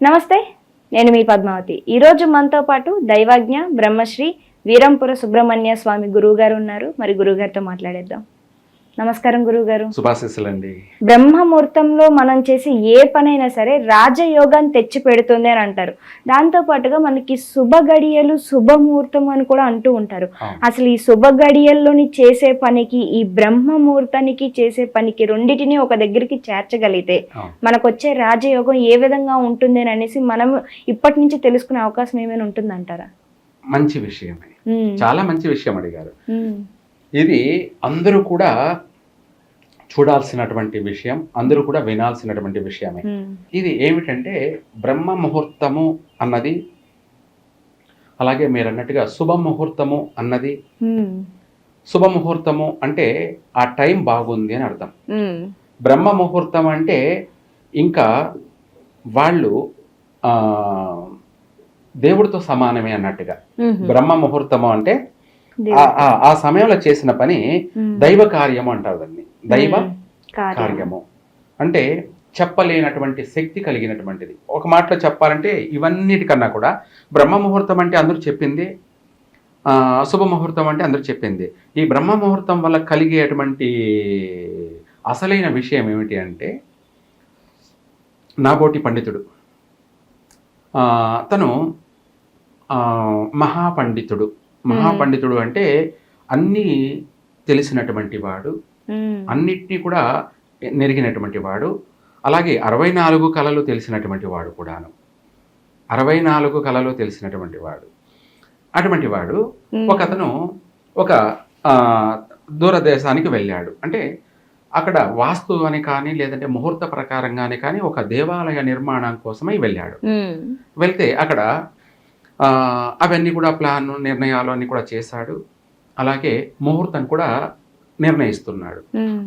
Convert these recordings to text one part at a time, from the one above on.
నమస్తే నేను మీ పద్మావతి. ఈరోజు మనతో పాటు దైవజ్ఞ బ్రహ్మశ్రీ వీరంపుర సుబ్రహ్మణ్య స్వామి గురువు గారు ఉన్నారు. మరి గురువు గారితో మాట్లాడేద్దాం. నమస్కారం గురువు గారు శుభాశిస్సులండి. బ్రహ్మముహూర్తంలో మనం చేసి ఏ పనైనా సరే రాజయోగాన్ని తెచ్చి పెడుతుంది అని అంటారు. దాంతో పాటుగా మనకి శుభ గడియలు శుభముహూర్తం అని కూడా అంటూ ఉంటారు. అసలు ఈ శుభ గడియల్లోని చేసే పనికి ఈ బ్రహ్మ ముహూర్తానికి చేసే పనికి రెండిటిని ఒక దగ్గరికి చేర్చగలిగితే. మనకు వచ్చే రాజయోగం ఏ విధంగా ఉంటుంది అని అనేసి మనం ఇప్పటి నుంచి తెలుసుకునే అవకాశం ఏమైనా ఉంటుందంటారా? మంచి విషయమే. చాలా మంచి విషయం అడిగారు. ఇది అందరూ కూడా చూడాల్సినటువంటి విషయం అందరూ కూడా వినాల్సినటువంటి విషయమే. ఇది ఏమిటంటే బ్రహ్మ ముహూర్తము అన్నది అలాగే మీరు అన్నట్టుగా శుభ ముహూర్తము అన్నది. శుభ ముహూర్తము అంటే ఆ టైం బాగుంది అని అర్థం. బ్రహ్మ ముహూర్తం అంటే ఇంకా వాళ్ళు దేవుడితో సమానమే అన్నట్టుగా. బ్రహ్మ ముహూర్తము అంటే. ఆ- సమయంలో చేసిన పని దైవ కార్యము అంటారు దాన్ని. దైవ. కార్యము. అంటే చెప్పలేనటువంటి శక్తి కలిగినటువంటిది. ఒక మాటలో చెప్పాలంటే ఇవన్నిటికన్నా కూడా బ్రహ్మ ముహూర్తం అంటే అందరూ చెప్పింది ఆ, శుభ ముహూర్తం అంటే అందరూ చెప్పింది. ఈ బ్రహ్మ ముహూర్తం వల్ల కలిగేటువంటి అసలైన విషయం ఏమిటి అంటే నాబోటి పండితుడు. ఆ, తను మహాపండితుడు. మహాపండితుడు అంటే అన్నీ తెలిసినటువంటి వాడు. అన్నిటినీ కూడా నెరిగినటువంటి వాడు. అలాగే అరవై నాలుగు కళలు తెలిసినటువంటి వాడు కూడాను. అరవై నాలుగు కళలు తెలిసినటువంటి వాడు. అటువంటి వాడు ఒక అతను ఒక దూరదేశానికి వెళ్ళాడు. అంటే అక్కడ వాస్తు అని కానీ లేదంటే ముహూర్త ప్రకారంగానే కానీ ఒక దేవాలయ నిర్మాణం కోసమై వెళ్ళాడు. వెళ్తే అక్కడ అవన్నీ కూడా ప్లాన్ నిర్ణయాలు అన్నీ కూడా చేశాడు. అలాగే ముహూర్తం కూడా నిర్ణయిస్తున్నాడు.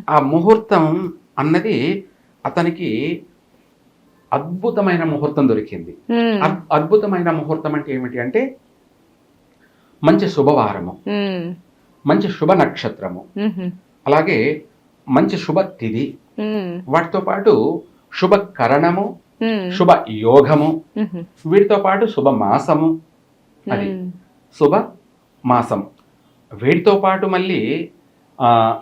ఆ ముహూర్తం అన్నది అతనికి అద్భుతమైన ముహూర్తం దొరికింది. అద్భుతమైన ముహూర్తం అంటే ఏమిటి అంటే మంచి శుభవారము. మంచి శుభ నక్షత్రము. అలాగే మంచి శుభ తిథి. వాటితో పాటు శుభ కరణము. ఉమ్, శుభ యోగము. వీటితో పాటు శుభ మాసము అది. శుభ మాసం. వీటితో పాటు మళ్ళీ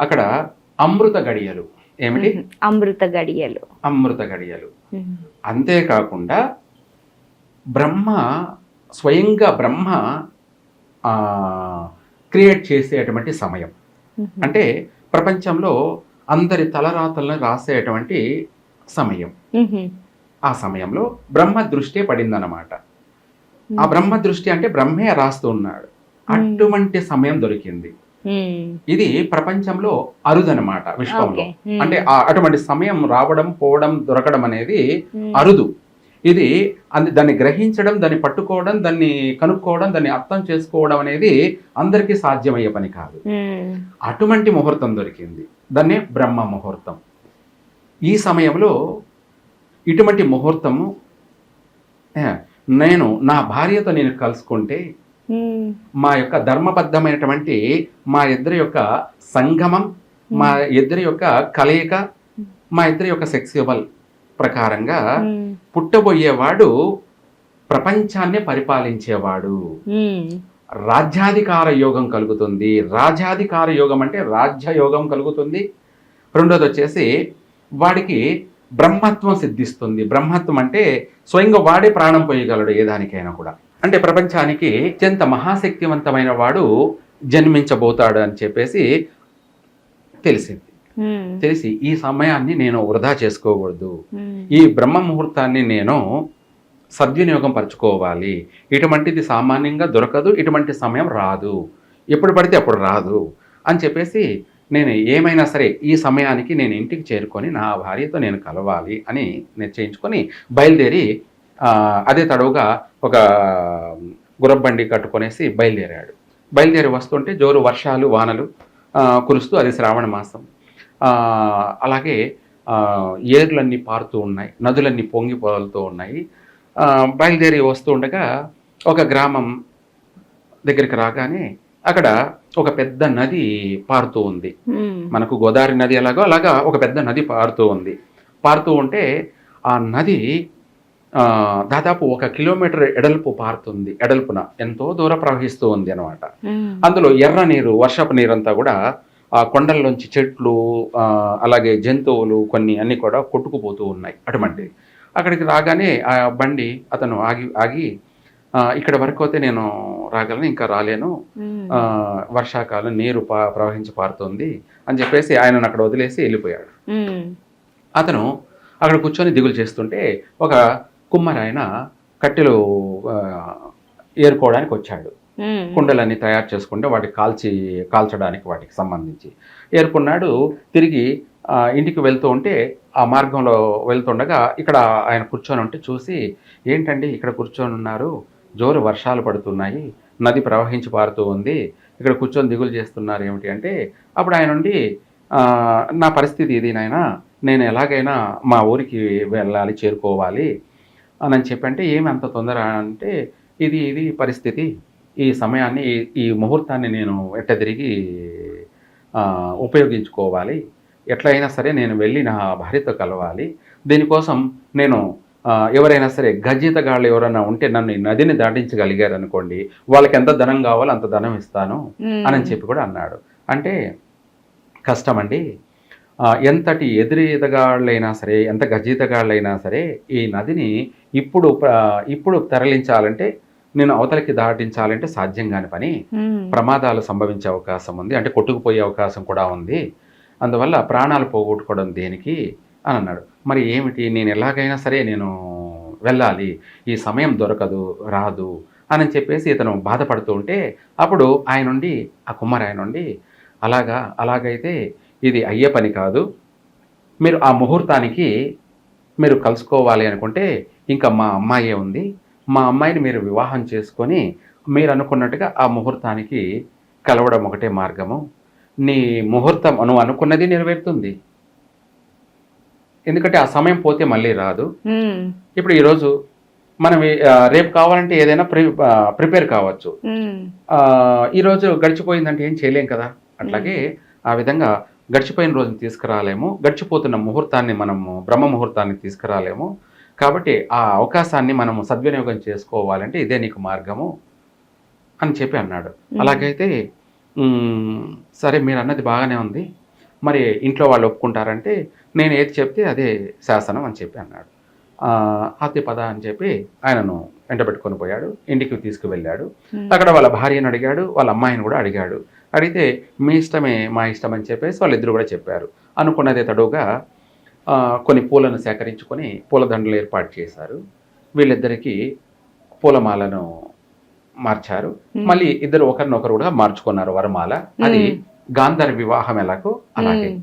అక్కడ అమృత గడియలు. ఏమిటి? అమృత గడియలు. అమృత గడియలు. అంతేకాకుండా బ్రహ్మ స్వయంగా బ్రహ్మ క్రియేట్ చేసేటువంటి సమయం. అంటే ప్రపంచంలో అందరి తలరాతలను రాసేటువంటి సమయం. ఆ సమయంలో బ్రహ్మ దృష్టి పడిందన్నమాట. ఆ బ్రహ్మ దృష్టి అంటే బ్రహ్మే రాస్తూ ఉన్నాడు. అటువంటి సమయం దొరికింది. ఇది ప్రపంచంలో అరుదనమాట విశ్వంలో. అంటే ఆ అటువంటి సమయం రావడం పోవడం దొరకడం అనేది అరుదు. ఇది అంది దాన్ని గ్రహించడం దాన్ని పట్టుకోవడం దాన్ని కనుక్కోవడం దాన్ని అర్థం చేసుకోవడం అనేది అందరికీ సాధ్యమయ్యే పని కాదు. అటువంటి ముహూర్తం దొరికింది. దాన్నే బ్రహ్మ ముహూర్తం. ఈ సమయంలో ఇటువంటి ముహూర్తము నేను నా భార్యతో నేను కలుసుకుంటే మా యొక్క ధర్మబద్ధమైనటువంటి మా ఇద్దరి యొక్క సంగమం మా ఇద్దరి యొక్క కలయిక మా ఇద్దరి యొక్క సెక్స్యువల్ ప్రకారంగా పుట్టబోయేవాడు ప్రపంచాన్ని పరిపాలించేవాడు. రాజ్యాధికార యోగం కలుగుతుంది. రాజ్యాధికార యోగం అంటే రాజ్య యోగం కలుగుతుంది. రెండోది వచ్చేసి వాడికి బ్రహ్మత్వం సిద్ధిస్తుంది. బ్రహ్మత్వం అంటే స్వయంగా వాడే ప్రాణం పోయగలడు ఏ దానికైనా కూడా. అంటే ప్రపంచానికి అత్యంత మహాశక్తివంతమైన వాడు జన్మించబోతాడు అని చెప్పేసి తెలిసింది. తెలిసి ఈ సమయాన్ని నేను వృధా చేసుకోకూడదు. ఈ బ్రహ్మ ముహూర్తాన్ని నేను సద్వినియోగం పరచుకోవాలి. ఇటువంటిది సామాన్యంగా దొరకదు ఇటువంటి సమయం రాదు. ఎప్పుడు పడితే అప్పుడు రాదు అని చెప్పేసి నేను ఏమైనా సరే ఈ సమయానికి నేను ఇంటికి చేరుకొని నా భార్యతో నేను కలవాలి అని నిశ్చయించుకొని బయలుదేరి అదే తడవుగా ఒక గుర్రబండి కట్టుకొనేసి బయలుదేరాడు. బయలుదేరి వస్తుంటే జోరు వర్షాలు వానలు కురుస్తూ అది శ్రావణ మాసం. అలాగే ఏర్లన్నీ పారుతూ ఉన్నాయి నదులన్నీ పొంగిపోలుతూ ఉన్నాయి. బయలుదేరి వస్తూ ఉండగా ఒక గ్రామం దగ్గరికి రాగానే అక్కడ ఒక పెద్ద నది పారుతూ ఉంది. మనకు గోదావరి నది ఎలాగో అలాగా ఒక పెద్ద నది పారుతూ ఉంది. పారుతూ ఉంటే ఆ నది దాదాపు ఒక కిలోమీటర్ ఎడల్పు పారుతుంది ఎడల్పున. ఎంతో దూరం ప్రవహిస్తూ ఉంది అనమాట అందులో ఎర్ర నీరు వర్షపు నీరంతా కూడా ఆ కొండల్లోంచి చెట్లు అలాగే జంతువులు కొన్ని అన్ని కూడా కొట్టుకుపోతూ ఉన్నాయి అటువంటి అక్కడికి రాగానే ఆ బండి అతను ఆగి ఆగి ఇక్కడ వరకు అయితే నేను రాగలను ఇంకా రాలేను. వర్షాకాలం నీరు ప్రవహించి పారుతుంది అని చెప్పేసి ఆయనను అక్కడ వదిలేసి వెళ్ళిపోయాడు. అతను అక్కడ కూర్చొని దిగులు చేస్తుంటే ఒక కుమ్మరి ఆయన కట్టెలు ఏరుకోవడానికి వచ్చాడు. కుండలన్నీ తయారు చేసుకుంటే వాటికి కాల్చి కాల్చడానికి వాటికి సంబంధించి. ఏరుకున్నాడు తిరిగి ఇంటికి వెళ్తూ ఉంటే ఆ మార్గంలో వెళ్తుండగా ఇక్కడ ఆయన కూర్చొని ఉంటే చూసి ఏంటండి ఇక్కడ కూర్చొని ఉన్నారు? జోరు వర్షాలు పడుతున్నాయి నది ప్రవహించి పారుతూ ఉంది ఇక్కడ కూర్చొని దిగులు చేస్తున్నారు ఏమిటి అంటే అప్పుడు ఆయన ఉండి నా పరిస్థితి ఇది నాయన నేను ఎలాగైనా మా ఊరికి వెళ్ళాలి చేరుకోవాలి అని చెప్పంటే ఏమి అంత తొందర అంటే ఇది ఇది పరిస్థితి ఈ సమయాన్ని ఈ- ముహూర్తాన్ని నేను ఎట్ట తిరిగి ఉపయోగించుకోవాలి ఎట్లయినా సరే నేను వెళ్ళి నా భార్యతో కలవాలి దీనికోసం నేను ఎవరైనా సరే గజ్జితగాళ్ళు ఎవరైనా ఉంటే నన్ను ఈ నదిని దాటించగలిగారు అనుకోండి వాళ్ళకి ఎంత ధనం కావాలో అంత ధనం ఇస్తాను అని చెప్పి కూడా అన్నాడు. అంటే కష్టమండి. ఎంతటి ఎదురీతగాళ్ళైనా సరే ఎంత గజీతగాళ్ళైనా సరే ఈ నదిని ఇప్పుడు ఇప్పుడు తరలించాలంటే నేను అవతలకి దాటించాలంటే సాధ్యం కాని పని. ప్రమాదాలు సంభవించే అవకాశం ఉంది అంటే కొట్టుకుపోయే అవకాశం కూడా ఉంది. అందువల్ల ప్రాణాలు పోగొట్టుకోవడం దేనికి? అని అన్నాడు. మరి ఏమిటి? నేను ఎలాగైనా సరే నేను వెళ్ళాలి. ఈ సమయం దొరకదు రాదు అని చెప్పేసి ఇతను బాధపడుతూ ఉంటే అప్పుడు ఆయన నుండి ఆ కుమార్ ఆయన నుండి అలాగా అలాగైతే ఇది అయ్యే పని కాదు. మీరు ఆ ముహూర్తానికి మీరు కలుసుకోవాలి అనుకుంటే ఇంకా మా అమ్మాయే ఉంది. మా అమ్మాయిని మీరు వివాహం చేసుకొని మీరు అనుకున్నట్టుగా ఆ ముహూర్తానికి కలవడం ఒకటే మార్గము. నీ ముహూర్తం నువ్వు అనుకున్నది నెరవేరుతుంది. ఎందుకంటే ఆ సమయం పోతే మళ్ళీ రాదు. ఇప్పుడు ఈరోజు మనం రేపు కావాలంటే ఏదైనా ప్రిపేర్ కావచ్చు. ఈరోజు గడిచిపోయిందంటే ఏం చేయలేం కదా? అట్లాగే ఆ విధంగా గడిచిపోయిన రోజుని తీసుకురాలేము. గడిచిపోతున్న ముహూర్తాన్ని మనము బ్రహ్మ ముహూర్తాన్ని తీసుకురాలేము. కాబట్టి ఆ అవకాశాన్ని మనము సద్వినియోగం చేసుకోవాలంటే ఇదే నీకు మార్గము అని చెప్పి అన్నాడు. అలాగైతే "మ్మ్, సరే మీరు అన్నది బాగానే ఉంది. మరి ఇంట్లో వాళ్ళు ఒప్పుకుంటారంటే నేను ఏది చెప్తే అదే శాసనం అని చెప్పి అన్నాడు. "ఆ, అతి పద అని చెప్పి ఆయనను వెంట పెట్టుకొని పోయాడు ఇంటికి తీసుకువెళ్ళాడు. అక్కడ వాళ్ళ భార్యను అడిగాడు వాళ్ళ అమ్మాయిని కూడా అడిగాడు. అడిగితే మీ ఇష్టమే మా ఇష్టం అని చెప్పేసి వాళ్ళిద్దరు కూడా చెప్పారు. అనుకున్నదే తడుగా ఆ, కొన్ని పూలను సేకరించుకొని పూలదండలు ఏర్పాటు చేశారు. వీళ్ళిద్దరికీ పూలమాలను మార్చారు. మళ్ళీ ఇద్దరు ఒకరినొకరు కూడా మార్చుకున్నారు వరమాల. అది. గాంధర్ వివాహం ఎలాగో అలాగే.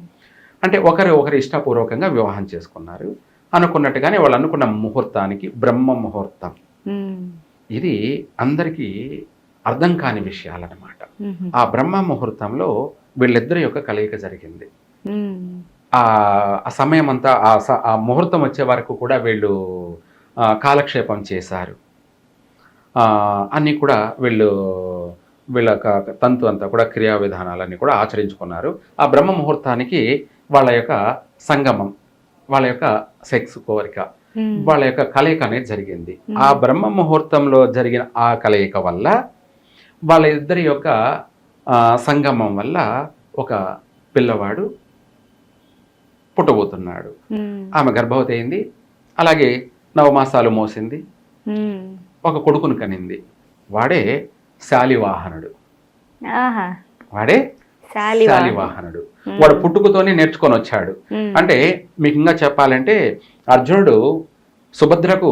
అంటే ఒకరు ఒకరు ఇష్టపూర్వకంగా వివాహం చేసుకున్నారు. అనుకున్నట్టుగానే వాళ్ళు అనుకున్న ముహూర్తానికి బ్రహ్మ ముహూర్తం. ఇది అందరికీ అర్థం కాని విషయాలన్నమాట. ఆ బ్రహ్మ ముహూర్తంలో వీళ్ళిద్దరి యొక్క కలయిక జరిగింది. ఆ ఆ సమయం అంతా ఆ స- ఆ ముహూర్తం వచ్చే వరకు కూడా వీళ్ళు కాలక్షేపం చేశారు. అన్నీ కూడా వీళ్ళు వీళ్ళ తంతు అంతా కూడా క్రియా విధానాలన్నీ కూడా ఆచరించుకున్నారు. ఆ బ్రహ్మ ముహూర్తానికి వాళ్ళ యొక్క సంగమం వాళ్ళ యొక్క సెక్స్ కోరిక వాళ్ళ యొక్క కలయిక అనేది జరిగింది. ఆ బ్రహ్మ ముహూర్తంలో జరిగిన ఆ కలయిక వల్ల వాళ్ళ ఇద్దరి యొక్క సంగమం వల్ల ఒక పిల్లవాడు పుట్టబోతున్నాడు. ఆమె గర్భవతి అయింది. అలాగే నవమాసాలు మోసింది. ఒక కొడుకును కనింది. వాడే శాలివాహనుడు. వాడే శాలివాహనుడు. వాడు పుట్టుకతోనే నేర్చుకొని వచ్చాడు. అంటే మీకు ఇంకా చెప్పాలంటే అర్జునుడు సుభద్రకు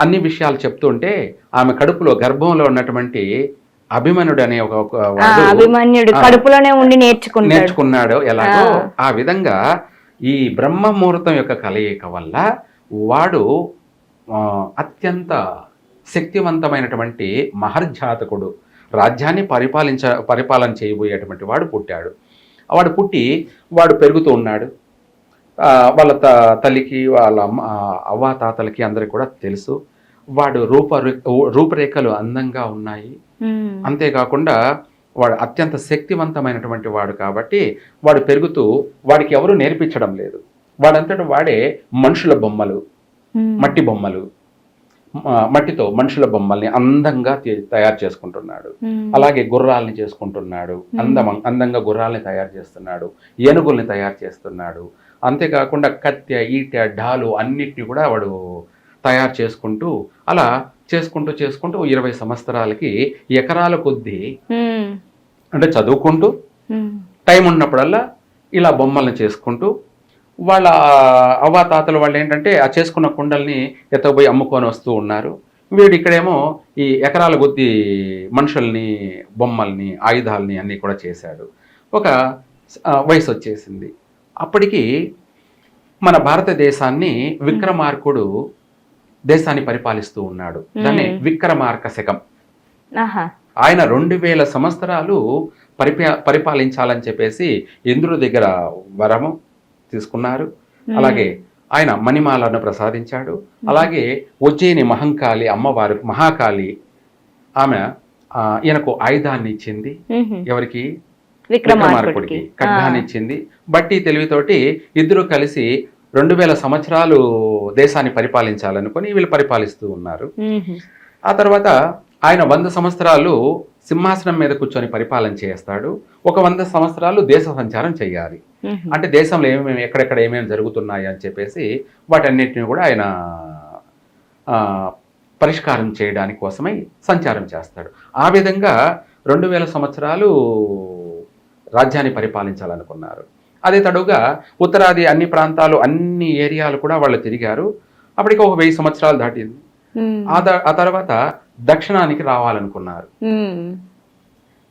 అన్ని విషయాలు చెప్తుంటే ఆమె కడుపులో గర్భంలో ఉన్నటువంటి అభిమన్యుడు అనే ఒక అభిమన్యుడు. కడుపులోనే ఉండి నేర్చుకుంటాడు. నేర్చుకున్నాడు ఎలాగో. ఆ. విధంగా ఈ బ్రహ్మ ముహూర్తం యొక్క కలయిక వల్ల వాడు అత్యంత శక్తివంతమైనటువంటి మహర్జాతకుడు. రాజ్యాన్ని పరిపాలించ పరిపాలన చేయబోయేటువంటి వాడు పుట్టాడు. వాడు పుట్టి వాడు పెరుగుతూ ఉన్నాడు. వాళ్ళ త తల్లికి వాళ్ళ అమ్మ అవ్వ తాతలకి అందరికి కూడా తెలుసు. వాడు రూప రూపురేఖలు అందంగా ఉన్నాయి. అంతేకాకుండా వాడు అత్యంత శక్తివంతమైనటువంటి వాడు కాబట్టి వాడు పెరుగుతూ వాడికి ఎవరు నేర్పించడం లేదు. వాడంతట వాడే మనుషుల బొమ్మలు. మట్టి బొమ్మలు. మట్టితో మనుషుల బొమ్మల్ని అందంగా తయారు చేసుకుంటున్నాడు. అలాగే గుర్రాలని చేసుకుంటున్నాడు అందం అందంగా గుర్రాలని తయారు చేస్తున్నాడు ఏనుగుల్ని తయారు చేస్తున్నాడు అంతేకాకుండా కత్తె ఈట ఢాలు అన్నిటిని కూడా వాడు తయారు చేసుకుంటూ అలా చేసుకుంటూ చేసుకుంటూ ఇరవై సంవత్సరాలకి ఎకరాల కొద్దీ. అంటే చదువుకుంటూ. టైం ఉన్నప్పుడల్లా ఇలా బొమ్మల్ని చేసుకుంటూ వాళ్ళ అవ్వాతాతలు వాళ్ళు ఏంటంటే ఆ చేసుకున్న కుండల్ని ఎత్తపోయి అమ్ముకొని వస్తూ ఉన్నారు. వీడు ఇక్కడేమో ఈ ఎకరాల కొద్ది మనుషుల్ని బొమ్మల్ని ఆయుధాలని అన్నీ కూడా చేశాడు. ఒక వయసు వచ్చేసింది అప్పటికి మన భారతదేశాన్ని విక్రమార్కుడు దేశాన్ని పరిపాలిస్తూ ఉన్నాడు. దాన్ని. విక్రమార్క శకం ఆయన రెండు వేల సంవత్సరాలు పరిపా పరిపాలించాలని చెప్పేసి ఇంద్రుడి దగ్గర వరము తీసుకున్నారు. అలాగే ఆయన మణిమాలను ప్రసాదించాడు అలాగే ఉజ్జయిని మహంకాళి అమ్మవారు మహాకాళి ఆమె ఈయనకు ఆయుధాన్ని ఇచ్చింది. ఎవరికి విక్రమార్కుడికి ఖడ్గాన్ని ఇచ్చింది బట్టి తెలివితోటి ఇద్దరు కలిసి రెండు వేల సంవత్సరాలు దేశాన్ని పరిపాలించాలనుకొని వీళ్ళు పరిపాలిస్తూ ఉన్నారు. ఆ తర్వాత ఆయన వంద సంవత్సరాలు సింహాసనం మీద కూర్చొని పరిపాలన చేస్తాడు ఒక వంద సంవత్సరాలు దేశ సంచారం చేయాలి. అంటే దేశంలో ఏమేమి ఎక్కడెక్కడ ఏమేమి జరుగుతున్నాయి అని చెప్పేసి వాటన్నిటిని కూడా ఆయన పరిష్కారం చేయడానికి కోసమై సంచారం చేస్తాడు. ఆ విధంగా రెండు వేల సంవత్సరాలు రాజ్యాన్ని పరిపాలించాలనుకున్నారు. అదే తడుగా ఉత్తరాది అన్ని ప్రాంతాలు అన్ని ఏరియాలు కూడా వాళ్ళు తిరిగారు. అప్పటికి ఒక వెయ్యి సంవత్సరాలు దాటింది. ఆ తర్వాత దక్షిణానికి రావాలనుకున్నారు.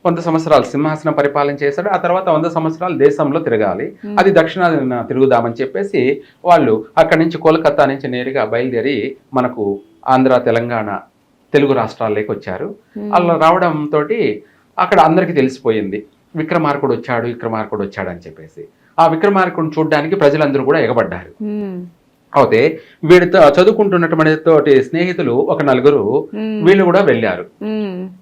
వంద సంవత్సరాలు సింహాసనం పరిపాలన చేశాడు ఆ తర్వాత వంద సంవత్సరాలు దేశంలో తిరగాలి. అది దక్షిణాదిన తిరుగుదామని చెప్పేసి వాళ్ళు అక్కడి నుంచి కోల్కతా నుంచి నేరుగా బయలుదేరి మనకు ఆంధ్ర తెలంగాణ తెలుగు రాష్ట్రాల్లోకి వచ్చారు. అలా రావడంతో అక్కడ అందరికీ తెలిసిపోయింది విక్రమార్కుడు వచ్చాడు విక్రమార్కుడు వచ్చాడు అని చెప్పేసి ఆ విక్రమార్కుడిని చూడడానికి ప్రజలందరూ కూడా ఎగబడ్డారు. అయితే వీడితో చదువుకుంటున్నటువంటి తోటి స్నేహితులు ఒక నలుగురు. వీళ్ళు కూడా వెళ్ళారు.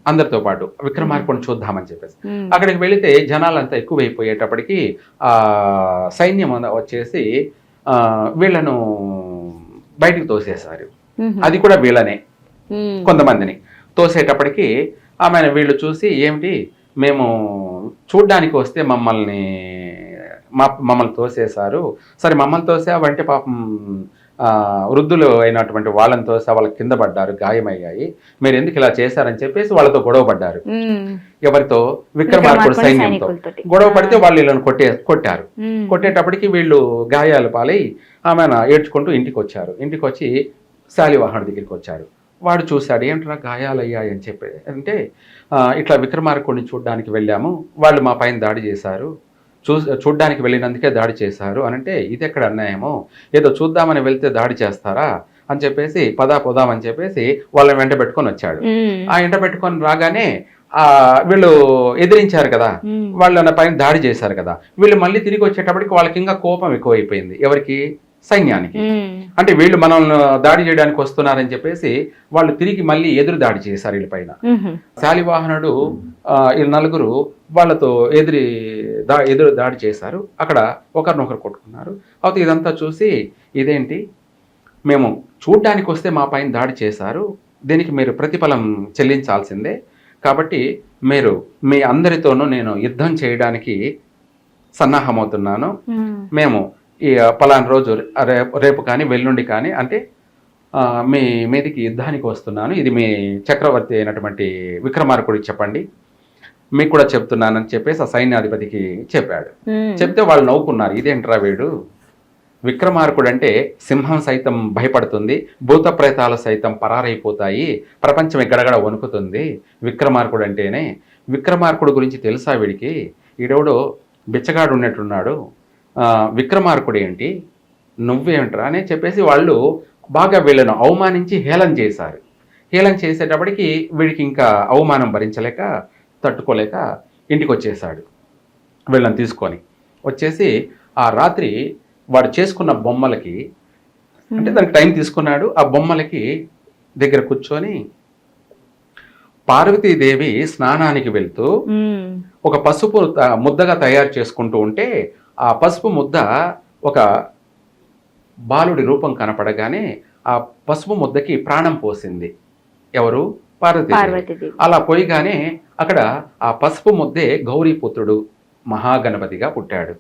అందరితో పాటు విక్రమార్కుడిని చూద్దామని చెప్పేసి. అక్కడికి వెళితే జనాలంతా ఎక్కువైపోయేటప్పటికి ఆ సైన్యం వచ్చేసి ఆ, వీళ్ళను బయటికి తోసేశారు ఉహు. అది కూడా వీళ్ళనే. కొంతమందిని తోసేటప్పటికి ఆమె వీళ్ళు చూసి ఏమిటి మేము చూడ్డానికి వస్తే మమ్మల్ని మా మమ్మల్ని తోసేశారు. సరే మమ్మల్ని తోసావంటే పాపం ఆ, వృద్ధులు అయినటువంటి వాళ్ళని తోసా వాళ్ళకి కింద పడ్డారు గాయమయ్యాయి. మీరు ఎందుకు ఇలా చేశారని చెప్పేసి వాళ్ళతో గొడవ పడ్డారు. ఎవరితో? విక్రమార్కుడు సైన్యంతో. గొడవ పడితే వాళ్ళు వీళ్ళని కొట్టే కొట్టారు. కొట్టేటప్పటికి వీళ్ళు గాయాలు పాలై ఆమె ఏడ్చుకుంటూ ఇంటికి వచ్చారు ఇంటికి వచ్చి శాలివాహనుడి దగ్గరికి వచ్చారు. వాడు చూశాడు ఏంట్రా గాయాలయ్యాయి అని చెప్పి అంటే "ఆ, ఇట్లా విక్రమార్కుడిని చూడడానికి వెళ్ళాము. వాళ్ళు మా పైన దాడి చేశారు. చూ చూడ్డానికి వెళ్ళినందుకే దాడి చేశారు అని అంటే ఇది ఎక్కడ అన్యాయమో? ఏదో చూద్దామని వెళ్తే దాడి చేస్తారా? అని చెప్పేసి పదా పోదామని చెప్పేసి వాళ్ళని వెంట పెట్టుకొని వచ్చాడు. ఆ ఎంట పెట్టుకొని రాగానే ఆ వీళ్ళు ఎదిరించారు కదా. వాళ్ళ పైన దాడి చేశారు కదా. వీళ్ళు మళ్ళీ తిరిగి వచ్చేటప్పటికి వాళ్ళకి ఇంకా కోపం ఎక్కువైపోయింది. ఎవరికి? సైన్యానికి. అంటే వీళ్ళు మనల్ని దాడి చేయడానికి వస్తున్నారని చెప్పేసి వాళ్ళు తిరిగి మళ్ళీ ఎదురు దాడి చేశారు వీళ్ళ పైన. ఉహు. శాలివాహనుడు వీళ్ళ నలుగురు వాళ్ళతో ఎదిరి దా ఎదురు దాడి చేశారు. అక్కడ ఒకరినొకరు కొట్టుకున్నారు. అయితే ఇదంతా చూసి ఇదేంటి? మేము చూడ్డానికి వస్తే మా పైన దాడి చేశారు. దీనికి మీరు ప్రతిఫలం చెల్లించాల్సిందే. కాబట్టి మీరు మీ అందరితోనూ నేను యుద్ధం చేయడానికి సన్నాహమవుతున్నాను. మేము ఈ పలానా రోజు రేపు రేపు కానీ వెల్లుండి కానీ అంటే మీ మీదికి యుద్ధానికి వస్తున్నాను. ఇది మీ చక్రవర్తి అయినటువంటి విక్రమార్కుడికి చెప్పండి. మీకు కూడా చెప్తున్నానని చెప్పేసి ఆ సైన్యాధిపతికి చెప్పాడు. చెప్తే వాళ్ళు నవ్వుకున్నారు. ఇదేంట్రా వీడు? విక్రమార్కుడు అంటే సింహం సైతం భయపడుతుంది భూత ప్రేతాలు సైతం పరారైపోతాయి ప్రపంచం ఎక్కడగడ వణుకుతుంది. విక్రమార్కుడు అంటేనే విక్రమార్కుడు గురించి తెలుసా వీడికి? ఈడెవడో బిచ్చగాడు ఉన్నట్టున్నాడు. విక్రమార్కుడు ఏంటి? నువ్వేంట్రా అని చెప్పేసి వాళ్ళు బాగా వీళ్ళను అవమానించి హేళన చేశారు. హేళన చేసేటప్పటికి వీడికి ఇంకా అవమానం భరించలేక తట్టుకోలేక ఇంటికి వచ్చేసాడు వీళ్ళని తీసుకొని వచ్చేసి ఆ రాత్రి వాడు చేసుకున్న బొమ్మలకి అంటే దానికి టైం తీసుకున్నాడు. ఆ బొమ్మలకి దగ్గర కూర్చొని పార్వతీదేవి స్నానానికి వెళ్తూ. ఒక పసుపు ముద్దగా తయారు చేసుకుంటూ ఉంటే ఆ పసుపు ముద్ద ఒక బాలుడి రూపం కనపడగానే ఆ పసుపు ముద్దకి ప్రాణం పోసింది. ఎవరు? పార్వతి అలా పోయిగానే అక్కడ ఆ పసుపు ముద్దే గౌరీపుత్రుడు మహాగణపతిగా పుట్టాడు.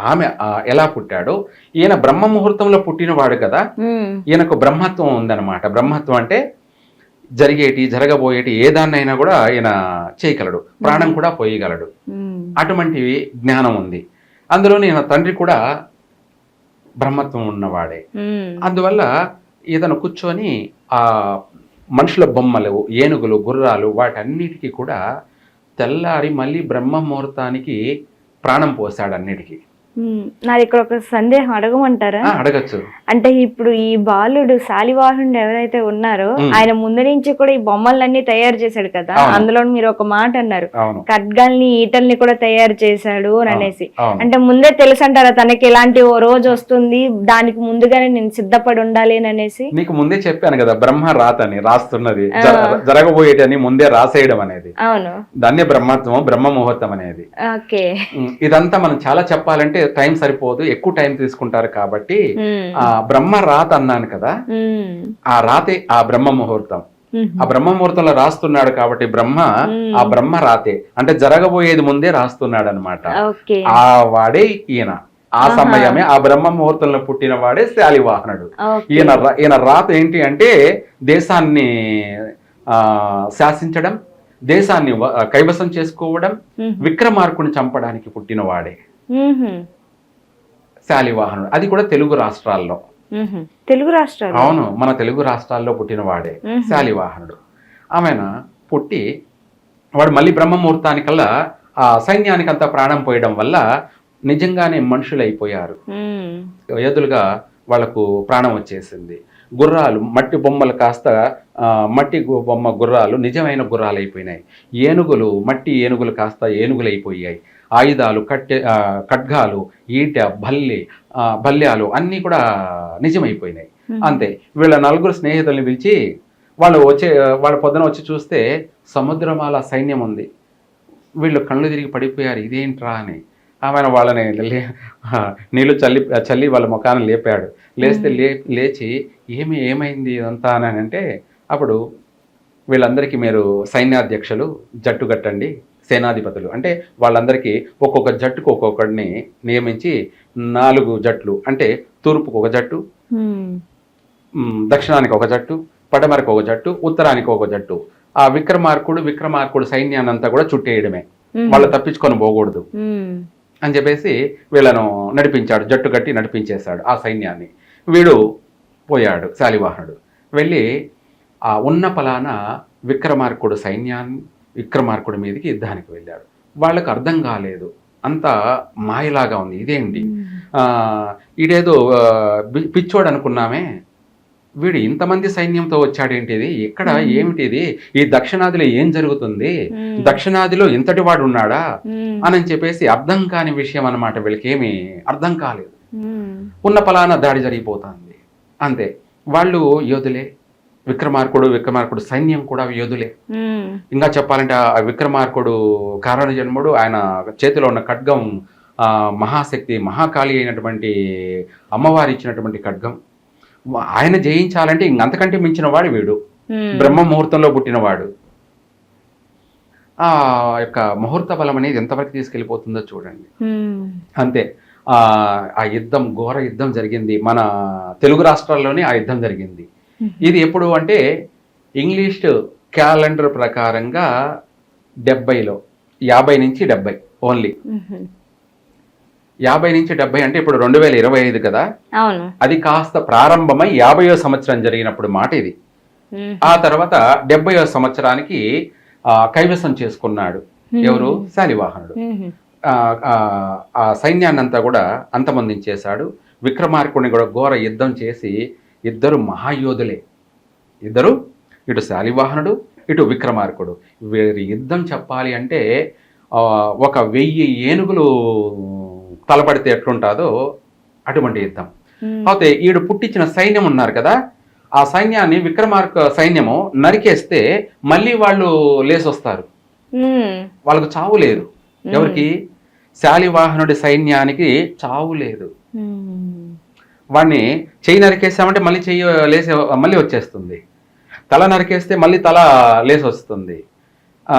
ఆమె ఎలా పుట్టాడో? ఈయన బ్రహ్మ ముహూర్తంలో పుట్టినవాడు కదా. ఈయనకు బ్రహ్మత్వం ఉందన్నమాట. బ్రహ్మత్వం అంటే జరిగేటి జరగబోయేటి ఏ దాన్నైనా కూడా ఈయన చేయగలడు. ప్రాణం కూడా పోయగలడు. అటువంటి జ్ఞానం ఉంది. అందులోనే ఈయన తండ్రి కూడా బ్రహ్మత్వం ఉన్నవాడే. అందువల్ల ఇతను కూర్చొని ఆ మనుషుల బొమ్మలు ఏనుగులు గుర్రాలు వాటన్నిటికీ కూడా తెల్లారి మళ్ళీ బ్రహ్మ ముహూర్తానికి ప్రాణం పోసాడు అన్నిటికీ. నాది ఇక్కడ ఒక సందేహం అడగమంటారా? అడగచ్చు. అంటే ఇప్పుడు ఈ బాలుడు శాలివాహనుడు ఎవరైతే ఉన్నారో. ఆయన ముందు నుంచి కూడా ఈ బొమ్మలన్నీ తయారు చేశాడు కదా. అందులో మీరు ఒక మాట అన్నారు. ఖడ్గాల్ని ఈటల్ని కూడా తయారు చేశాడు అని అనేసి. అంటే ముందే తెలుసు అంటారా తనకి ఇలాంటి ఓ రోజు వస్తుంది దానికి ముందుగానే నేను సిద్ధపడి ఉండాలి అని అనేసి? నీకు ముందే చెప్పాను కదా బ్రహ్మ రాతని రాస్తున్నది. జర- జరగబోయేటని ముందే రాసేయడం అనేది. అవును. దాన్నే బ్రహ్మత్వం బ్రహ్మ ముహూర్తం అనేది. ఇదంతా మనం చాలా చెప్పాలంటే టైం సరిపోదు ఎక్కువ టైం తీసుకుంటారు కాబట్టి. ఆ బ్రహ్మ రాత అన్నాను కదా. ఆ రాతే ఆ బ్రహ్మ ముహూర్తం. ఆ బ్రహ్మ ముహూర్తంలో రాస్తున్నాడు కాబట్టి బ్రహ్మ. ఆ బ్రహ్మ రాతే అంటే జరగబోయేది ముందే రాస్తున్నాడు అనమాట ఆ వాడే ఈయన ఆ. సమయమే ఆ బ్రహ్మ ముహూర్తంలో పుట్టిన వాడే శాలివాహనుడు. ఈయన ఈయన రాత ఏంటి అంటే దేశాన్ని ఆ శాసించడం దేశాన్ని కైవసం చేసుకోవడం. విక్రమార్కుని చంపడానికి పుట్టిన వాడే. శాలివాహనుడు అది కూడా తెలుగు రాష్ట్రాల్లో. తెలుగు రాష్ట్రాలు అవును మన తెలుగు రాష్ట్రాల్లో పుట్టిన వాడే. శాలివాహనుడు ఆమెన పుట్టి వాడు మళ్ళీ బ్రహ్మముహూర్తానికల్లా ఆ సైన్యానికంతా ప్రాణం పోయడం వల్ల నిజంగానే మనుషులైపోయారు. ఎదులుగా వాళ్ళకు ప్రాణం వచ్చేసింది. గుర్రాలు మట్టి బొమ్మలు కాస్త మట్టి బొమ్మ గుర్రాలు నిజమైన గుర్రాలు అయిపోయినాయి ఏనుగులు మట్టి ఏనుగులు కాస్త ఏనుగులు అయిపోయాయి ఆయుధాలు కట్టె ఖడ్గాలు ఈట భల్లి భల్యాలు అన్నీ కూడా నిజమైపోయినాయి. అంతే. వీళ్ళ నలుగురు స్నేహితుల్ని పిలిచి వాళ్ళు వచ్చే వాళ్ళ పొద్దున వచ్చి చూస్తే సముద్రమాల సైన్యం ఉంది. వీళ్ళు కళ్ళు తిరిగి పడిపోయారు. ఇదేంట్రా అని. ఆమె వాళ్ళని నీళ్ళు చల్లి చల్లి వాళ్ళ ముఖాన్ని లేపాడు. లేస్తే లే లేచి ఏమి ఏమైంది ఇదంతా అని అంటే అప్పుడు వీళ్ళందరికీ మీరు సైన్యాధ్యక్షులు జట్టు కట్టండి. సేనాధిపతులు. అంటే వాళ్ళందరికీ ఒక్కొక్క జట్టుకు ఒక్కొక్కడిని నియమించి నాలుగు జట్లు. అంటే తూర్పుకు ఒక జట్టు దక్షిణానికి ఒక జట్టు పడమరకు ఒక జట్టు ఉత్తరానికి ఒక జట్టు. ఆ విక్రమార్కుడు విక్రమార్కుడు సైన్యాన్ని అంతా కూడా చుట్టేయడమే. వాళ్ళు తప్పించుకొని పోకూడదు. అని చెప్పేసి వీళ్ళను నడిపించాడు జట్టు కట్టి నడిపించేశాడు ఆ సైన్యాన్ని. వీడు పోయాడు శాలివాహనుడు. వెళ్ళి ఆ ఉన్న పలాన విక్రమార్కుడు సైన్యాన్ని విక్రమార్కుడి మీదకి యుద్ధానికి వెళ్ళాడు. వాళ్ళకు అర్థం కాలేదు. అంత మాయలాగా ఉంది. ఇదేంటి? ఈడేదో పిచ్చోడు అనుకున్నామే. వీడు ఇంతమంది సైన్యంతో వచ్చాడేంటిది? ఇక్కడ. ఏమిటిది? ఈ దక్షిణాదిలో ఏం జరుగుతుంది. దక్షిణాదిలో ఇంతటి వాడు ఉన్నాడా. అని చెప్పేసి అర్థం కాని విషయం అన్నమాట వీళ్ళకి ఏమి అర్థం కాలేదు. ఉన్న పలానా దాడి జరిగిపోతుంది. అంతే. వాళ్ళు యోధులే. విక్రమార్కుడు విక్రమార్కుడు సైన్యం కూడా యోధులే. ఇంకా చెప్పాలంటే ఆ విక్రమార్కుడు కారణ జన్ముడు ఆయన చేతిలో ఉన్న ఖడ్గం ఆ, మహాశక్తి మహాకాళి అయినటువంటి అమ్మవారి ఇచ్చినటువంటి ఖడ్గం. ఆయన జయించాలంటే ఇంకంతకంటే మించిన వాడు వీడు. బ్రహ్మ ముహూర్తంలో పుట్టినవాడు ఆ యొక్క ముహూర్త బలం అనేది ఎంతవరకు తీసుకెళ్ళిపోతుందో చూడండి. అంతే. ఆ ఆ యుద్ధం ఘోర యుద్ధం జరిగింది. మన తెలుగు రాష్ట్రాల్లోనే ఆ యుద్ధం జరిగింది. ఇది ఎప్పుడు అంటే ఇంగ్లీష్ క్యాలెండర్ ప్రకారంగా డెబ్బైలో యాభై నుంచి డెబ్బై ఓన్లీ. యాభై నుంచి డెబ్బై అంటే ఇప్పుడు రెండు వేల ఇరవై ఐదు కదా? అది కాస్త ప్రారంభమై యాభైయో సంవత్సరం జరిగినప్పుడు మాట ఇది. ఆ తర్వాత డెబ్బైయో సంవత్సరానికి ఆ, కైవసం చేసుకున్నాడు. ఎవరు? శాలివాహనుడు. ఆ, ఆ, ఆ సైన్యాన్ని అంతా కూడా అంతమొందించేశాడు. విక్రమార్కుడిని కూడా ఘోర యుద్ధం చేసి ఇద్దరు మహాయోధులే. ఇద్దరు ఇటు శాలివాహనుడు ఇటు విక్రమార్కుడు. వీరి యుద్ధం చెప్పాలి అంటే ఒక వెయ్యి ఏనుగులు తలపడితే ఎట్లుంటుందో అటువంటి యుద్ధం. అయితే ఈడు పుట్టించిన సైన్యం ఉన్నారు కదా ఆ సైన్యాన్ని విక్రమార్క సైన్యము నరికేస్తే మళ్ళీ వాళ్ళు లేసొస్తారు. వాళ్ళకు చావు లేదు. ఎవరికి? శాలివాహనుడి సైన్యానికి చావు లేదు. వాడిని చెయ్యి నరికేసామంటే మళ్ళీ చెయ్యి లేసే మళ్ళీ వచ్చేస్తుంది. తల నరికేస్తే మళ్ళీ తల లేసి వస్తుంది. ఆ,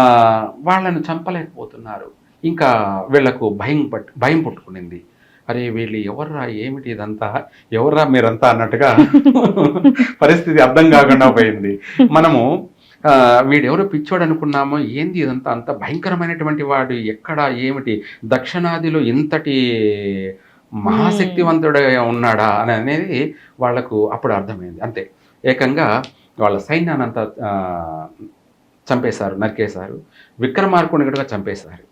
వాళ్ళను చంపలేకపోతున్నారు. ఇంకా వీళ్ళకు భయం పట్ భయం పుట్టుకునింది. అరే వీళ్ళు ఎవర్రా ఏమిటి ఇదంతా? ఎవర్రా మీరంతా అన్నట్టుగా పరిస్థితి అర్థం కాకుండా పోయింది. మనము వీడెవరో పిచ్చోడు అనుకున్నామో ఏంది ఇదంతా అంత భయంకరమైనటువంటి వాడు? ఎక్కడ ఏమిటి? దక్షిణాదిలో ఇంతటి మహాశక్తివంతుడు ఉన్నాడా అని అనేది వాళ్ళకు అప్పుడు అర్థమైంది. అంతే. ఏకంగా వాళ్ళ సైన్యాన్ని అంతా ఆ, చంపేశారు నరికేశారు. విక్రమార్కుని కూడా చంపేశారు.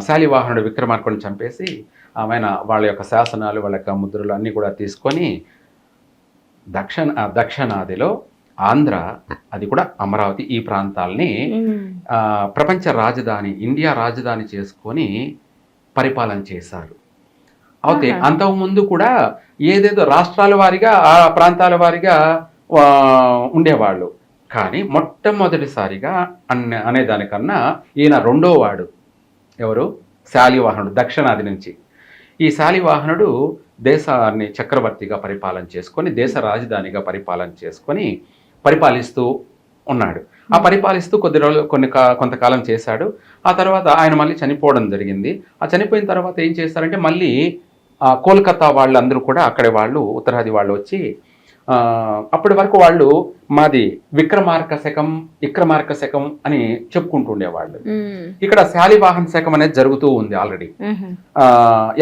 శాలివాహనుడు విక్రమార్కుడిని చంపేసి ఆమెన వాళ్ళ యొక్క శాసనాలు వాళ్ళ యొక్క ముద్రలు అన్నీ కూడా తీసుకొని దక్షిణ దక్షిణాదిలో ఆంధ్ర అది కూడా అమరావతి ఈ ప్రాంతాల్ని ప్రపంచ రాజధాని ఇండియా రాజధాని చేసుకొని పరిపాలన చేశారు. అయితే. అంతకుముందు కూడా ఏదేదో రాష్ట్రాల వారిగా ఆ ప్రాంతాల వారిగా ఉండేవాళ్ళు. కానీ మొట్టమొదటిసారిగా అన్న అనేదానికన్నా ఈయన రెండో వాడు. ఎవరు? శాలివాహనుడు దక్షిణాది నుంచి. ఈ శాలివాహనుడు దేశాన్ని చక్రవర్తిగా పరిపాలన చేసుకొని దేశ రాజధానిగా పరిపాలన చేసుకొని పరిపాలిస్తూ ఉన్నాడు. ఆ పరిపాలిస్తూ కొద్ది రోజులు కొన్ని కొంతకాలం చేశాడు. ఆ తర్వాత ఆయన మళ్ళీ చనిపోవడం జరిగింది. ఆ చనిపోయిన తర్వాత ఏం చేస్తారంటే మళ్ళీ కోల్కతా వాళ్ళందరూ కూడా అక్కడి వాళ్ళు ఉత్తరాది వాళ్ళు వచ్చి అప్పటి వరకు వాళ్ళు మాది విక్రమార్క శకం విక్రమార్క శకం అని చెప్పుకుంటూ ఉండేవాళ్ళు మ్. ఇక్కడ శాలివాహన్ శకం అనేది జరుగుతూ ఉంది ఆల్రెడీ.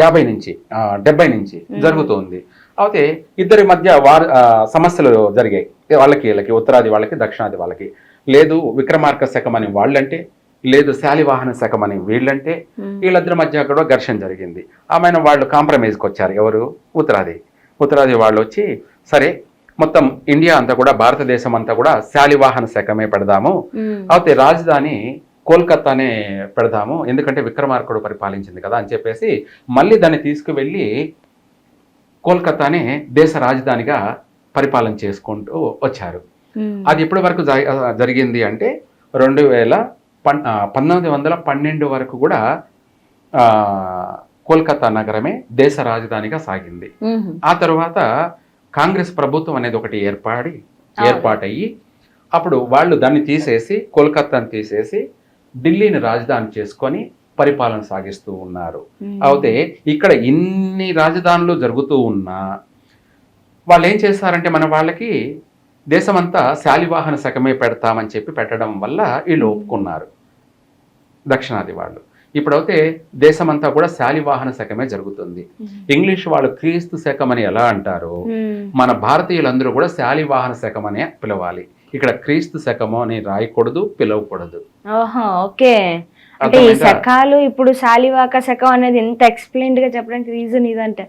యాభై నుంచి డెబ్బై నుంచి మ్మ్. జరుగుతుంది. అయితే ఇద్దరి మధ్య వారు సమస్యలు జరిగాయి. వాళ్ళకి వీళ్ళకి ఉత్తరాది వాళ్ళకి దక్షిణాది వాళ్ళకి. లేదు విక్రమార్క శకం అని వాళ్ళంటే లేదు శాలివాహన శకం అని వీళ్ళంటే. వీళ్ళిద్దరి మధ్య కూడా ఘర్షణ జరిగింది ఆమెను వాళ్ళు కాంప్రమైజ్కి వచ్చారు ఎవరు ఉత్తరాది ఉత్తరాది వాళ్ళు వచ్చి సరే మొత్తం ఇండియా అంతా కూడా భారతదేశం అంతా కూడా శాలివాహన శకమే పెడదాము. అయితే రాజధాని కోల్కతానే పెడదాము ఎందుకంటే విక్రమార్కుడు పరిపాలించింది కదా అని చెప్పేసి మళ్ళీ దాన్ని తీసుకువెళ్ళి కోల్కతానే దేశ రాజధానిగా పరిపాలన చేసుకుంటూ వచ్చారు. అది ఎప్పటి వరకు జరిగింది అంటే రెండు వేల పన్ పంతొమ్మిది వందల పన్నెండు వరకు కూడా కోల్కతా నగరమే దేశ రాజధానిగా సాగింది. ఆ తర్వాత కాంగ్రెస్ ప్రభుత్వం అనేది ఒకటి ఏర్పడి. ఏర్పాటయ్యి అప్పుడు వాళ్ళు దాన్ని తీసేసి కోల్కతాని తీసేసి ఢిల్లీని రాజధాని చేసుకొని పరిపాలన సాగిస్తూ ఉన్నారు. అయితే ఇక్కడ ఇన్ని రాజధానులు జరుగుతూ ఉన్నా వాళ్ళు ఏం చేస్తారంటే మన వాళ్ళకి దేశమంతా శాలివాహన శకమే పెడతామని చెప్పి పెట్టడం వల్ల వీళ్ళు ఒప్పుకున్నారు. దక్షిణాది వాళ్ళు. ఇప్పుడైతే దేశమంతా కూడా శాలివాహన శకమే జరుగుతుంది. ఇంగ్లీష్ వాళ్ళు క్రీస్తు శకం అని ఎలా అంటారు. మన భారతీయులందరూ కూడా శాలివాహన శకం అనే పిలవాలి. ఇక్కడ క్రీస్తు శకము అని రాయకూడదు పిలవకూడదు. ఓకే. అంటే ఈ? శకాలు ఇప్పుడు శాలివాక శకం అనేది ఎంత ఎక్స్ప్లెయిన్డ్గా చెప్పడానికి రీజన్ ఇదంటే.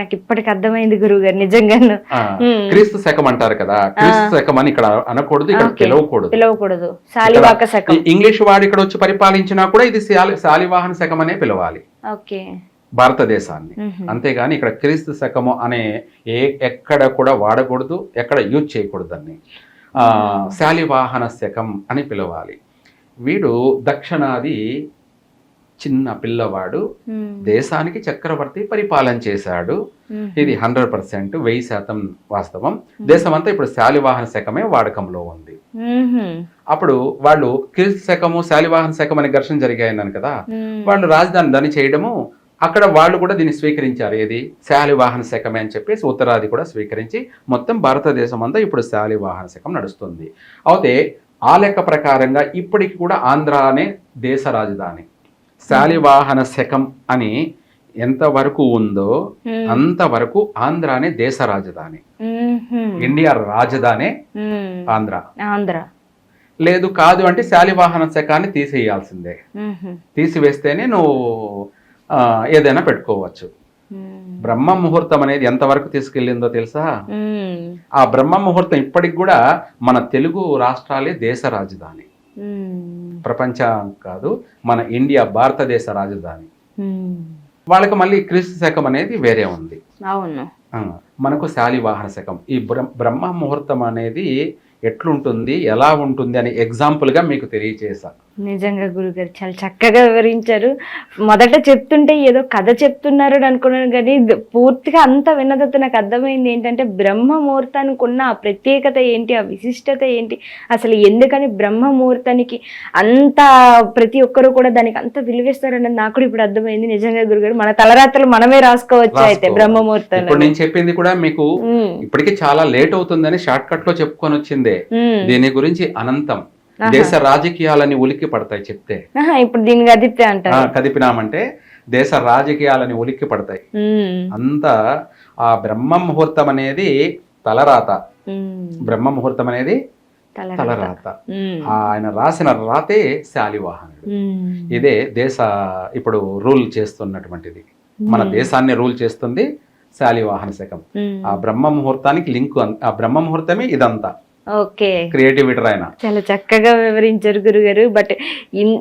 నాకు ఇప్పటికి అర్థమైంది గురువు గారు నిజంగాను Hmm. క్రీస్తు శకం అంటారు కదా క్రీస్తు శకం అని ఇక్కడ అనకూడదు ఇక్కడ. పిలవకూడదు పిలవకూడదు శాలివాక శకం. ఇంగ్లీష్ వాడు ఇక్కడ వచ్చి పరిపాలించినా కూడా ఇది శాలి శాలివాహన శకం అనే పిలవాలి. ఓకే. భారతదేశాన్ని. అంతేగాని ఇక్కడ క్రీస్తు శకము అనే ఏ ఎక్కడ కూడా వాడకూడదు ఎక్కడ యూజ్ చేయకూడదు దాన్ని. శాలివాహన శకం అని పిలవాలి. వీడు దక్షిణాది చిన్న పిల్లవాడు. దేశానికి చక్రవర్తి పరిపాలన చేశాడు. ఇది హండ్రెడ్ పర్సెంట్ వెయ్యి శాతం వాస్తవం. దేశమంతా ఇప్పుడు శాలివాహన శకమే వాడకంలో ఉంది. అప్పుడు వాళ్ళు క్రీస్తు శకము శాలివాహన శకం అనే ఘర్షణ జరిగాయన్నాను కదా. వాళ్ళు రాజధాని దాన్ని చేయడము అక్కడ వాళ్ళు కూడా దీన్ని స్వీకరించారు. ఏది? శాలివాహన శకమే అని చెప్పేసి ఉత్తరాది కూడా స్వీకరించి మొత్తం భారతదేశం అంతా ఇప్పుడు శాలివాహన శకం నడుస్తుంది. అయితే ఆ లెక్క ప్రకారంగా ఇప్పటికి కూడా ఆంధ్ర అనే దేశ రాజధాని శాలివాహన శకం అని ఎంతవరకు ఉందో. అంతవరకు ఆంధ్ర అనే దేశ రాజధాని. ఇండియా రాజధానే. ఆంధ్ర ఆంధ్ర లేదు కాదు అంటే శాలివాహన శకాన్ని తీసేయాల్సిందే. తీసివేస్తేనే నువ్వు ఏదైనా పెట్టుకోవచ్చు. బ్రహ్మ ముహూర్తం అనేది ఎంతవరకు తీసుకెళ్ళిందో తెలుసా? మ్. ఆ బ్రహ్మ ముహూర్తం ఇప్పటికి కూడా మన తెలుగు రాష్ట్రాలే దేశ రాజధాని. మ్. ప్రపంచం కాదు మన ఇండియా భారతదేశ రాజధాని. వాళ్ళకి మళ్ళీ క్రీస్తు శకం అనేది వేరే ఉంది. మనకు శాలివాహన శకం. ఈ బ్ర- బ్రహ్మ ముహూర్తం అనేది ఎట్లుంటుంది ఎలా ఉంటుంది అని ఎగ్జాంపుల్గా మీకు తెలియచేసా నిజంగా గురుగారు చాలా చక్కగా వివరించారు. మొదట చెప్తుంటే ఏదో కథ చెప్తున్నారు అని అనుకున్నాను కానీ పూర్తిగా అంత విన్న తర్వాత నాకు అర్థమైంది ఏంటంటే బ్రహ్మ ముహూర్తానికి ఉన్న ఆ ప్రత్యేకత ఏంటి ఆ విశిష్టత ఏంటి అసలు ఎందుకని బ్రహ్మ ముహూర్తానికి అంత ప్రతి ఒక్కరు కూడా దానికి అంత విలువిస్తారన్నది నాకు కూడా ఇప్పుడు అర్థమైంది. నిజంగా గురుగారు మన తలరాత్రులు మనమే రాసుకోవచ్చు అయితే రాసుకోవాలి. బ్రహ్మ ముహూర్తంలో ఇప్పుడు నేను చెప్పింది కూడా మీకు ఇప్పటికీ చాలా లేట్ అవుతుందని షార్ట్ కట్లో చెప్పుకొని వచ్చిందే. దీని గురించి అనంతం. దేశ రాజకీయాలని ఉలిక్కి పడతాయి చెప్తే. ఇప్పుడు దీనికి అదితే ఆ, అంటారు కదిపినామంటే దేశ రాజకీయాలని ఉలిక్కి పడతాయి. అంతా ఆ బ్రహ్మ ముహూర్తం అనేది తలరాత. బ్రహ్మ ముహూర్తం అనేది తలరాత. ఆయన రాసిన రాతే శాలివాహనుడు. ఇదే దేశ ఇప్పుడు రూల్ చేస్తున్నటువంటిది. మన దేశాన్ని రూల్ చేస్తుంది శాలివాహన శకం. ఆ బ్రహ్మ ముహూర్తానికి లింక్ ఆ బ్రహ్మ ముహూర్తమే ఇదంతా. ఓకే. క్రియేటివిటీ ఆయన. చాలా చక్కగా వివరించారు గురుగారు. బట్ ఇన్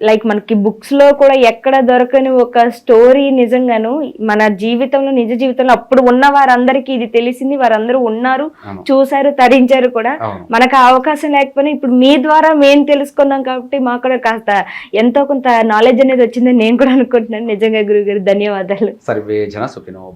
లైక్ మనకి బుక్స్లో కూడా ఎక్కడ దొరకని ఒక స్టోరీ నిజంగాను మన జీవితంలో నిజ జీవితంలో అప్పుడు ఉన్న వారందరికీ ఇది తెలిసింది. వారందరూ ఉన్నారు చూశారు తరించారు కూడా. మనకు అవకాశం లేకపోయినా ఇప్పుడు మీ ద్వారా మేము తెలుసుకున్నాం కాబట్టి మాకు కూడా కాస్త ఎంతో కొంత నాలెడ్జ్ అనేది వచ్చిందని నేను కూడా అనుకుంటున్నాను. నిజంగా గురుగారు ధన్యవాదాలు. సర్వే జన సుఖినో